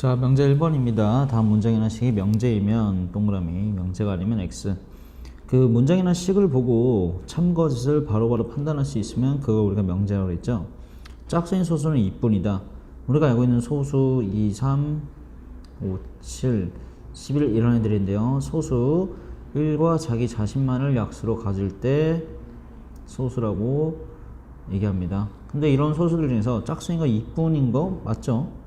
자, 명제 1번입니다. 다음 문장이나 식이 명제이면 동그라미, 명제가 아니면 X. 그 문장이나 식을 보고 참거짓을 바로바로 판단할 수 있으면 그거 우리가 명제라고 했죠. 짝수인 소수는 2뿐이다. 우리가 알고 있는 소수 2, 3, 5, 7, 11 이런 애들인데요. 소수 1과 자기 자신만을 약수로 가질 때 소수라고 얘기합니다. 근데 이런 소수들 중에서 짝수인가 2뿐인 거 맞죠?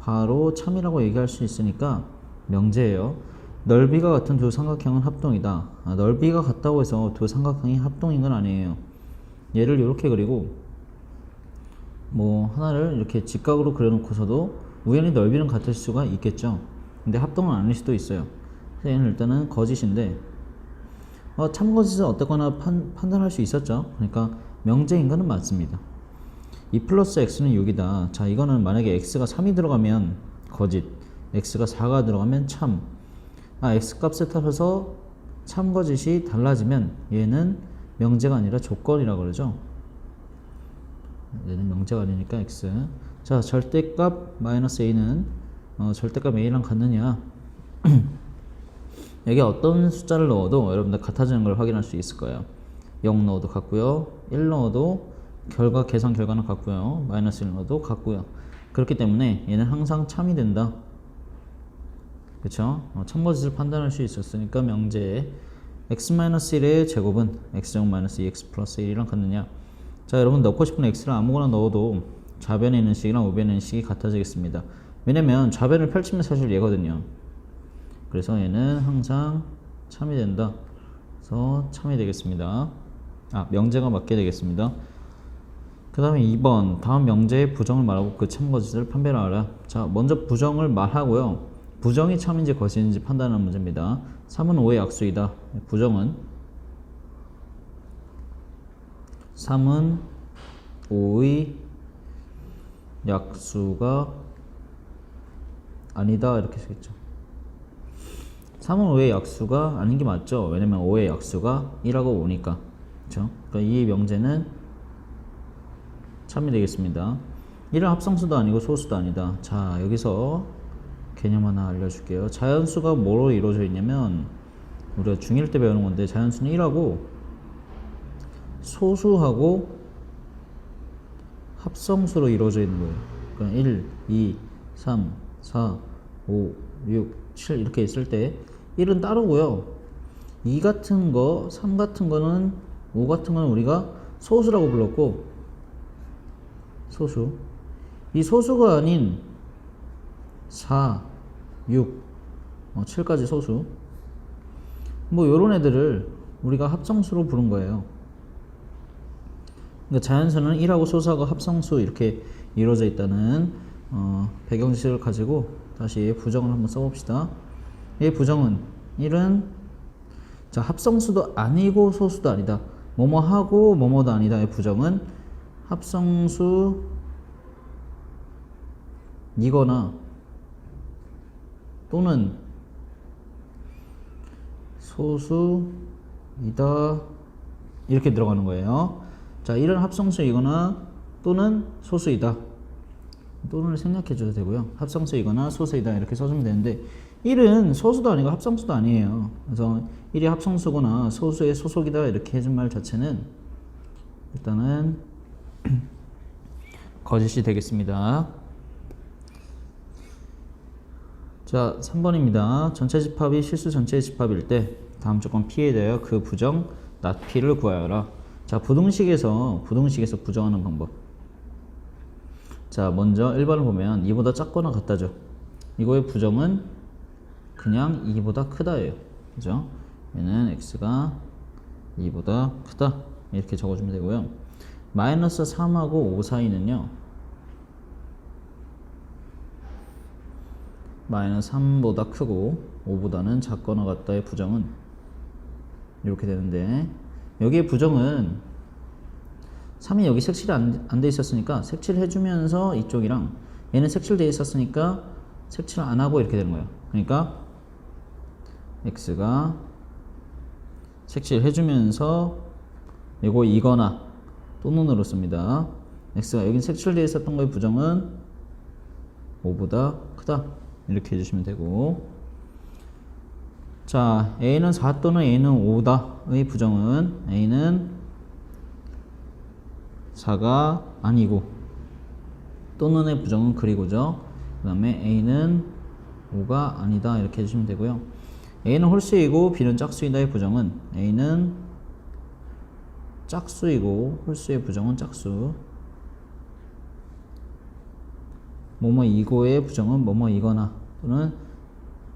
바로 참이라고 얘기할 수 있으니까 명제예요. 넓이가 같은 두 삼각형은 합동이다. 아, 넓이가 같다고 해서 두 삼각형이 합동인 건 아니에요. 얘를 이렇게 그리고 뭐 하나를 이렇게 직각으로 그려놓고서도 우연히 넓이는 같을 수가 있겠죠. 근데 합동은 아닐 수도 있어요. 그래서 얘는 일단은 거짓인데 어, 참거짓은 어떻거나 판, 판단할 수 있었죠. 그러니까 명제인 거는 맞습니다. 2 플러스 x는 6이다. 자, 이거는 만약에 x가 3이 들어가면 거짓, x가 4가 들어가면 참. 아, x 값에 따라서 참 거짓이 달라지면 얘는 명제가 아니라 조건이라 그러죠. 얘는 명제가 아니니까 x. 자, 절대값 마이너스 a는 어, 절대값 a랑 같느냐? 여기 어떤 숫자를 넣어도 여러분들 같아지는 걸 확인할 수 있을 거예요. 0 넣어도 같고요. 1 넣어도 결과 계산 결과는 같고요. 마이너스 1 넣어도 같고요. 그렇기 때문에 얘는 항상 참이 된다. 그쵸? 어, 참거짓을 판단할 수 있었으니까 명제에 x-1의 제곱은 x제곱 마이너스 2x 플러스 1이랑 같느냐 자 여러분 넣고 싶은 x를 아무거나 넣어도 좌변에 있는 식이랑 우변에 있는 식이 같아지겠습니다 왜냐면 좌변을 펼치면 사실 얘거든요 그래서 얘는 항상 참이 된다 그래서 참이 되겠습니다 아 명제가 맞게 되겠습니다 그 다음에 2번 다음 명제의 부정을 말하고 그 참거짓을 판별하라. 자 먼저 부정을 말하고요. 부정이 참인지 거짓인지 판단하는 문제입니다. 3은 5의 약수이다. 부정은 3은 5의 약수가 아니다. 이렇게 쓰겠죠. 3은 5의 약수가 아닌 게 맞죠? 왜냐면 5의 약수가 1하고 5니까. 그렇죠 그러니까 이 명제는 참이 되겠습니다. 1은 합성수도 아니고 소수도 아니다. 자 여기서 개념 하나 알려줄게요. 자연수가 뭐로 이루어져 있냐면 우리가 중1 때 배우는 건데 자연수는 1하고 소수하고 합성수로 이루어져 있는 거예요. 그러니까 1, 2, 3, 4, 5, 6, 7 이렇게 있을 때 1은 따로고요. 2 같은 거, 3 같은 거는 5 같은 거는 우리가 소수라고 불렀고 소수. 이 소수가 아닌 4, 6, 어, 7까지 소수. 뭐 요런 애들을 우리가 합성수로 부른 거예요. 그러니까 자연수는 1하고 소수하고 합성수 이렇게 이루어져 있다는 어, 배경지식을 가지고 다시 부정을 한번 써봅시다. 이 부정은 1은 자 합성수도 아니고 소수도 아니다. 뭐뭐하고 뭐뭐도 아니다 의 부정은 합성수 이거나 또는 소수이다 이렇게 들어가는 거예요. 자, 이런 합성수이거나 또는 소수이다. 또는 생략해 줘도 되고요. 합성수이거나 소수이다 이렇게 써주면 되는데 1은 소수도 아니고 합성수도 아니에요. 그래서 1이 합성수거나 소수의 소속이다 이렇게 해준 말 자체는 일단은 거짓이 되겠습니다. 자, 3번입니다. 전체 집합이 실수 전체 집합일 때 다음 조건 P에 대하여 그 부정 not P를 구하여라. 자, 부등식에서 부등식에서 부정하는 방법. 자, 먼저 1번을 보면 2보다 작거나 같다죠. 이거의 부정은 그냥 2보다 크다예요. 그죠? 얘는 x가 2보다 크다. 이렇게 적어주면 되고요. 마이너스 3하고 5 사이는요. 마이너스 3보다 크고 5보다는 작거나 같다의 부정은 이렇게 되는데 여기에 부정은 3이 여기 색칠이 안 돼 있었으니까 색칠해 주면서 이쪽이랑 얘는 색칠돼 있었으니까 색칠 안 하고 이렇게 되는 거예요. 그러니까 x가 색칠해 주면서 이거 이거나 또는으로 씁니다. x가 여기 색칠되어 있었던 거의 부정은 5보다 크다. 이렇게 해주시면 되고. 자 A는 4 또는 A는 5다의 부정은 A는 4가 아니고 또는의 부정은 그리고죠. 그 다음에 A는 5가 아니다. 이렇게 해주시면 되고요. A는 홀수이고 B는 짝수이다의 부정은 A는 짝수이고 홀수의 부정은 짝수 뭐뭐 이고의 부정은 뭐뭐 이거나 또는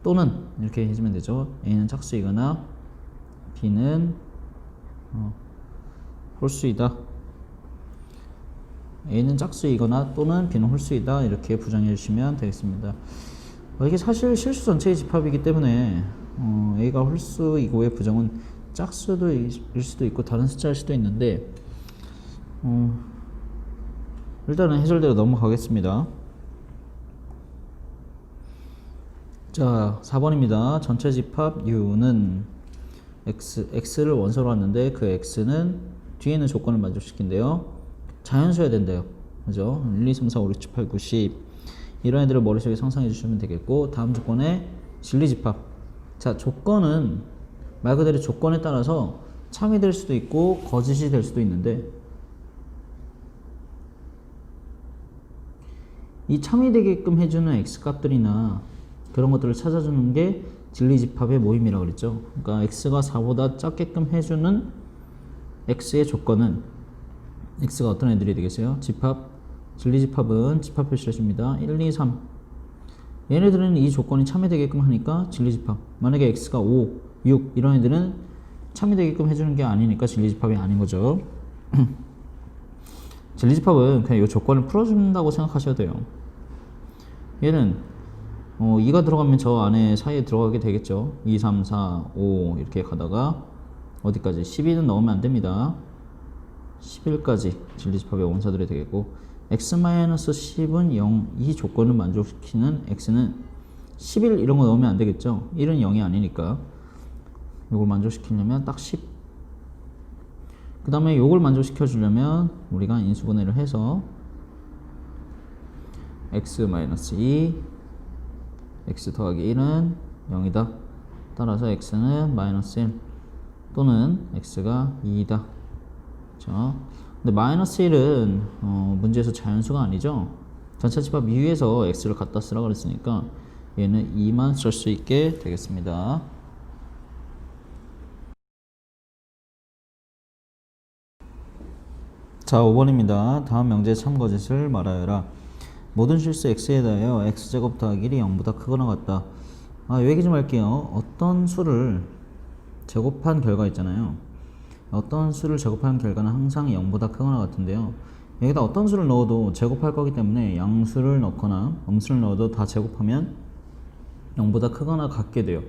또는 이렇게 해주면 되죠. A는 짝수이거나 B는 어, 홀수이다. A는 짝수이거나 또는 B는 홀수이다 이렇게 부정해 주시면 되겠습니다. 어, 이게 사실 실수 전체의 집합이기 때문에 어, A가 홀수이고의 부정은 짝수도 일 수도 있고 다른 숫자일 수도 있는데 어, 일단은 해설대로 넘어가겠습니다. 자, 4번입니다. 전체 집합 U는 X, X를 원소로 왔는데 그 X는 뒤에 있는 조건을 만족시킨대요. 자연수여야 된대요. 그죠? 1, 2, 3, 4, 5, 6, 7, 8, 9, 10. 이런 애들을 머릿속에 상상해 주시면 되겠고, 다음 조건에 진리 집합. 자, 조건은 말 그대로 조건에 따라서 참이 될 수도 있고, 거짓이 될 수도 있는데, 이 참이 되게끔 해주는 x 값들이나 그런 것들을 찾아주는 게 진리집합의 모임이라고 그랬죠. 그러니까 x가 4보다 작게끔 해주는 x의 조건은 x가 어떤 애들이 되겠어요? 집합, 진리집합은 집합 표시를 줍니다. 1, 2, 3. 얘네들은 이 조건이 참여되게끔 하니까 진리집합. 만약에 x가 5, 6 이런 애들은 참여되게끔 해주는 게 아니니까 진리집합이 아닌 거죠. 진리집합은 그냥 이 조건을 풀어준다고 생각하셔야 돼요. 얘는 어, 2가 들어가면 저 안에 사이에 들어가게 되겠죠. 2, 3, 4, 5 이렇게 가다가 어디까지? 12는 넣으면 안 됩니다. 11까지 진리집합의 원사들이 되겠고 x-10은 0, 이 조건을 만족시키는 x는 11 이런 거 넣으면 안 되겠죠. 1은 0이 아니니까 이걸 만족시키려면 딱 10. 그 다음에 이걸 만족시켜 주려면 우리가 인수분해를 해서 x-2 x 더하기 1은 0이다. 따라서 x는 마이너스 1 또는 x가 2이다. 그렇죠? 근데 마이너스 1은 어, 문제에서 자연수가 아니죠. 전체 집합 이유에서 x를 갖다 쓰라 그랬으니까 얘는 2만 쓸 수 있게 되겠습니다. 자, 5번입니다. 다음 명제 참거짓을 말하여라. 모든 실수 x에 대하여 x제곱 더하기 1이 0보다 크거나 같다. 아, 요 얘기 좀 할게요. 어떤 수를 제곱한 결과 있잖아요. 어떤 수를 제곱한 결과는 항상 0보다 크거나 같은데요. 여기다 어떤 수를 넣어도 제곱할 거기 때문에 양수를 넣거나 음수를 넣어도 다 제곱하면 0보다 크거나 같게 돼요.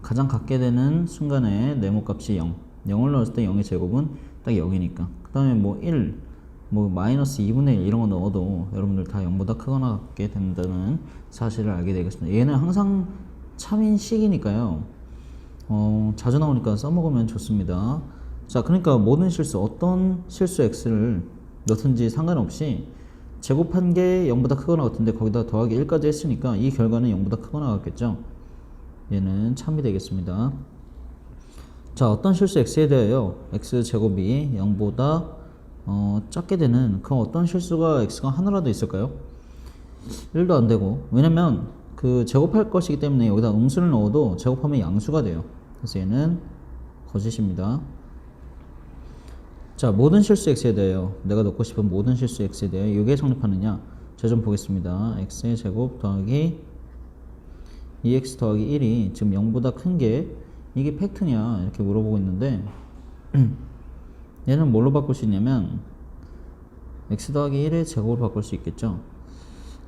가장 같게 되는 순간에 네모값이 0. 0을 넣었을 때 0의 제곱은 딱 0이니까. 그 다음에 뭐 1, 뭐 마이너스 2분의 1 이런 거 넣어도 여러분들 다 0보다 크거나 같게 된다는 사실을 알게 되겠습니다. 얘는 항상 참인식이니까요. 어, 자주 나오니까 써먹으면 좋습니다. 자, 그러니까 모든 실수, 어떤 실수 x를 넣든지 상관없이 제곱한 게 0보다 크거나 같은데 거기다 더하기 1까지 했으니까 이 결과는 0보다 크거나 같겠죠. 얘는 참이 되겠습니다. 자, 어떤 실수 x에 대하여 x제곱이 0보다 어, 작게 되는 그 어떤 실수가 x가 하나라도 있을까요? 1도 안 되고. 왜냐면 그 제곱할 것이기 때문에 여기다 음수를 넣어도 제곱하면 양수가 돼요. 그래서 얘는 거짓입니다. 자 모든 실수 x에 대하여 내가 넣고 싶은 모든 실수 x에 대하여 이게 성립하느냐? 제가 좀 보겠습니다. X의 제곱 더하기 2x 더하기 1이 지금 0보다 큰 게 이게 팩트냐? 이렇게 물어보고 있는데 얘는 뭘로 바꿀 수 있냐면 x 더하기 1의 제곱으로 바꿀 수 있겠죠?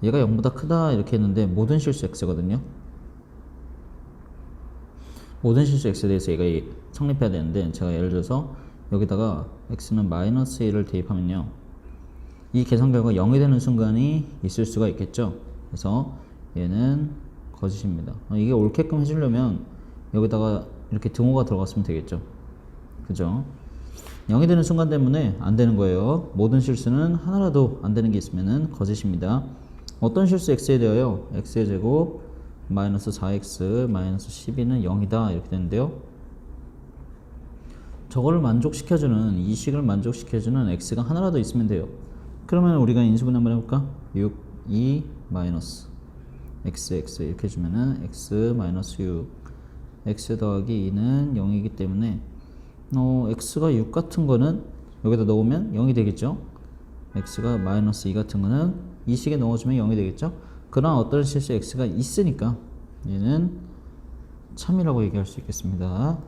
얘가 0보다 크다 이렇게 했는데 모든 실수 x거든요. 모든 실수 x에 대해서 얘가 성립해야 되는데 제가 예를 들어서 여기다가 x는 마이너스 1을 대입하면요. 이 계산 결과 0이 되는 순간이 있을 수가 있겠죠? 그래서 얘는 거짓입니다. 어, 이게 옳게끔 해주려면 여기다가 이렇게 등호가 들어갔으면 되겠죠 그죠 0이 되는 순간 때문에 안 되는 거예요. 모든 실수는 하나라도 안 되는 게 있으면 거짓입니다. 어떤 실수 x에 대하여 x의 제곱 마이너스 4x 마이너스 12는 0이다 이렇게 되는데요. 저거를 만족시켜주는 이 식을 만족시켜주는 x가 하나라도 있으면 돼요. 그러면 우리가 인수분 한번 해볼까? 6, 2 마이너스 x x 이렇게 주면은 x 마이너스 6 x 더하기 2는 0이기 때문에 어, x가 6 같은 거는 여기다 넣으면 0이 되겠죠? x가 마이너스 2 같은 거는 이 식에 넣어주면 0이 되겠죠? 그러나 어떤 실수 x가 있으니까 얘는 참이라고 얘기할 수 있겠습니다.